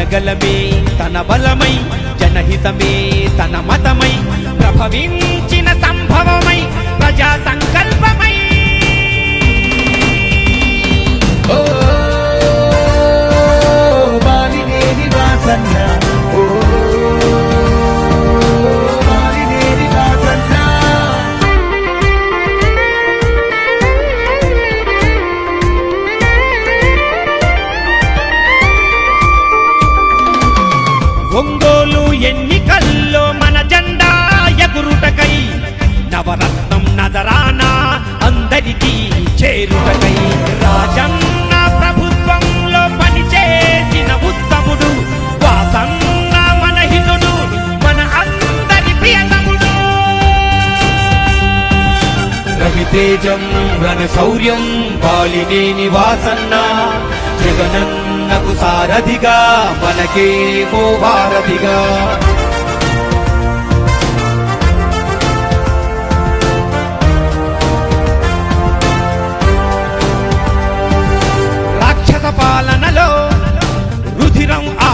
జనగలమే తన బలమై జనహితమే తన మతమై ప్రభవించిన సంభవమై ప్రజా సంకల్పమై నజరానా అందరికీ చేరుటకై. రాజన్న ప్రభుత్వంలో పనిచేసిన ఉత్తముడు వాసన్న మన హితుడు మన అందరి ప్రియతముడు. రవితేజం రణ శౌర్యం బాలినేని వాసన్న జగనన్నకు సారథిగా మనకే భారతిగా.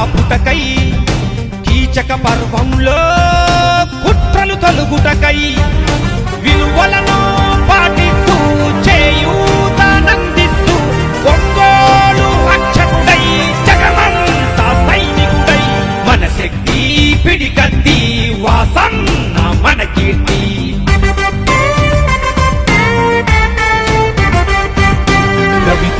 ఆపుటకై కీచక పర్వంలో కుట్రలు తొలుగుటకై విలువలను పాటిస్తూ చేయూతనందిస్తూ ఒక్కోడు రక్షకుడై జగమంతా సైనికుడై మన శక్తి పిడికత్తి వాసన్న మన కీర్తి.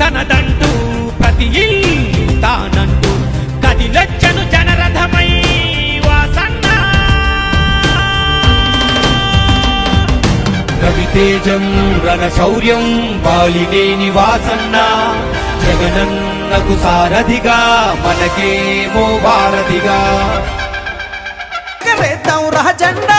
తనదంటూ ప్రతి తానంటూ కదిలొచ్చను జనరథమై వాసన్న. రవితేజం రణ శౌర్యం బాలినేని వాసన్న జగనన్నకు సారథిగా మనకేమో వారధిగా ఎగరేద్దాం రా జెండా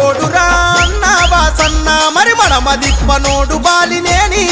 వాసన్న మరి మన మదిప్పనోడు బాలినేని